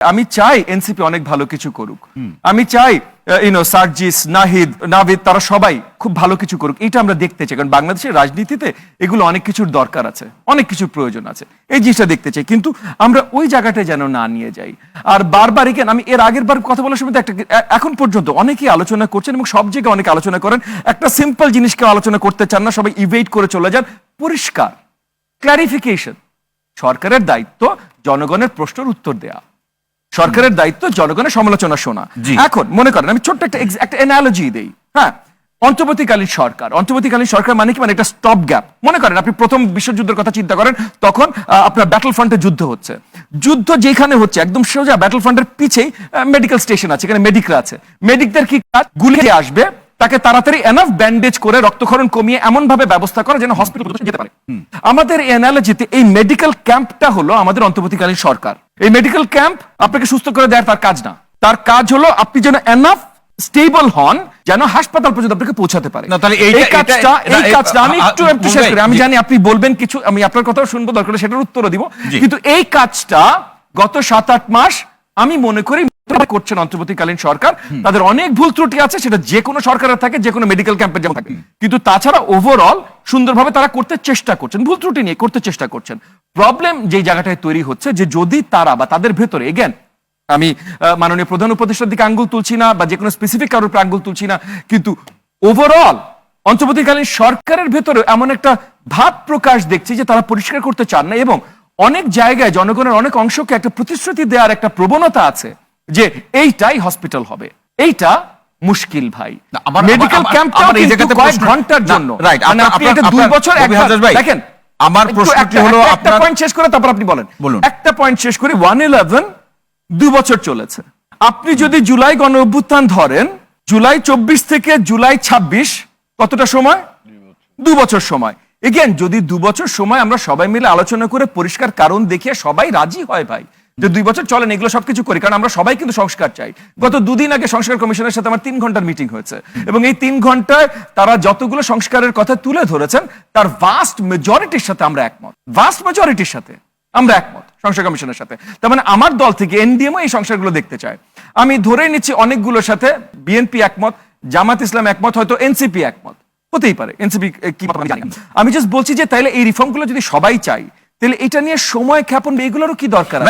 আমি চাই এনসিপি অনেক ভালো কিছু করুক। আমি চাই ইউনো সার্জিস নাহিদ নাভিদ তারা সবাই খুব ভালো কিছু করুক। এটা আমরা দেখতে চাই। কারণ বাংলাদেশের রাজনীতিতে এগুলো অনেক কিছুর দরকার আছে, অনেক কিছুর প্রয়োজন আছে। এই জিনিসটা দেখতে চাই। কিন্তু আমরা ওই জায়গাটা যেন না নিয়ে যাই। আর বারবার কেন আমি এর আগের বার কথা বলার সময় একটা এখন পর্যন্ত অনেকেই আলোচনা করছেন এবং সব জায়গায় অনেকে আলোচনা করেন। একটা সিম্পল জিনিসকে আলোচনা করতে চান না, সবাই ইভেট করে চলে যান। পরিষ্কার ক্ল্যারিফিকেশন সরকারের দায়িত্ব, জনগণের প্রশ্নের উত্তর দেয়া। সরকারের দায়িত্ব জনগণের সমালোচনা শোনা। এখন মনে করেন আমি ছোট্ট একটা একটা এনালজি দেই হ্যাঁ? অন্তর্বর্তীকালীন সরকার। অন্তর্বর্তীকালীন সরকার মানে কি? মানে একটা স্টপ গ্যাপ মনে করেন আপনি প্রথম বিশ্বযুদ্ধের কথা চিন্তা করেন তখন আপনার ব্যাটল ফ্রন্টে যুদ্ধ হচ্ছে। যুদ্ধ যেখানে হচ্ছে একদম সোজা ব্যাটল ফ্রন্টের পিছেই মেডিকেল স্টেশন আছে এখানে মেডিকরা আছে। মেডিকদের কি কাজ? গুলি আসবে তাকে তাড়াতাড়ি এনাফ ব্যান্ডেজ করে রক্তক্ষরণ কমিয়ে এমন ভাবে ব্যবস্থা করে যেন হসপিটাল যেতে পারে। আমাদের এই অ্যানালজিতে এই মেডিকেল ক্যাম্পটা হলো আমাদের অন্তর্বর্তীকালীন সরকার। এই মেডিকেল ক্যাম্প আপনাকে সুস্থ করে দেওয়ার তার কাজ না। তার কাজ হলো আপনি যেন এনাফ স্টেবল হন যেন হাসপাতাল পর্যন্ত আপনাকে পৌঁছাতে পারে। না, তাহলে এই কাজটা এই কাজটা আমি একটু একটু শেষ করি। আমি জানি আপনি বলবেন কিছু আমি আপনার কথাও শুনব দরকার সেটার উত্তরও দিব। কিন্তু এই কাজটা গত সাত আট মাস আমি মনে করি করছেন অন্তর্বর্তীকালীন সরকার। তাদের অনেক ভুল ত্রুটি আছে সেটা যে কোনো সরকারের থাকে যে কোনো মেডিকেল যেমন থাকে। কিন্তু তাছাড়া ওভারঅল সুন্দরভাবে তারা করতে চেষ্টা করছেন ভুল ত্রুটি নিয়ে করতে চেষ্টা করছেন। প্রবলেম যে জায়গাটায় তৈরি হচ্ছে যে যদি তারা বা তাদের ভেতরে এগেন আমি মাননীয় প্রধান উপদেষ্টার দিকে আঙ্গুল তুলছি না বা যে কোনো স্পেসিফিক কারোর উপর আঙ্গুল তুলছি না কিন্তু ওভারঅল অন্তর্বর্তীকালীন সরকারের ভেতরে এমন একটা ভাব প্রকাশ দেখছি যে তারা পরিষ্কার করতে চান না এবং অনেক জায়গায় জনগণের অনেক অংশকে একটা প্রতিশ্রুতি দেওয়ার একটা প্রবণতা আছে। যে এইটাই হসপিটাল হবে। এইটা মুশকিল ভাই। আমার- মেডিকেল কয়েক ঘণ্টার জন্য। right, মানে আপনি এটা দুই বছর ভাই, দেখেন আমার প্রশ্নটি হলো একটা- একটা পয়েন্ট শেষ করে তারপর আপনি বলেন। বলুন। একটা পয়েন্ট শেষ করি ওয়ান ইলেভেন দুই বছর চলেছে। আপনি যদি জুলাই গণ অভ্যুত্থান ধরেন জুলাই চব্বিশ থেকে জুলাই ছাব্বিশ কতটা সময়? দু বছর সময়। এগেন যদি দু বছর সময় আমরা সবাই মিলে আলোচনা করে পরিষ্কার কারণ দেখিয়ে সবাই রাজি হয় ভাই। যে দুই বছর চলেন, এগুলো সবকিছু করি, কারণ আমরা সবাই কিন্তু সংস্কার চাই। গত দুদিন আগে সংস্কার কমিশনের সাথে আমার তিন ঘণ্টার মিটিং হয়েছে। এবং এই তিন ঘন্টায় তারা যতগুলো সংস্কারের কথা তুলে ধরেছেন, তার ভাস্ট মেজরিটির সাথে আমরা একমত। ভাস্ট মেজরিটির সাথে আমরা একমত সংস্কার কমিশনের সাথে। তার মানে আমার দল থেকে এনডিএমও এই সংস্কারগুলো দেখতে চায়। আমি ধরে নিচ্ছি অনেকগুলোর সাথে বিএনপি একমত, জামাত ইসলাম একমত, হয়তো এনসিপি একমত। হতেই পারে, এনসিপি কি আমি জাস্ট বলছি যে তাইলে এই রিফর্মগুলো যদি সবাই চাই তাহলে এটা নিয়ে সময় ক্ষেপণ, এগুলোরও কি দরকার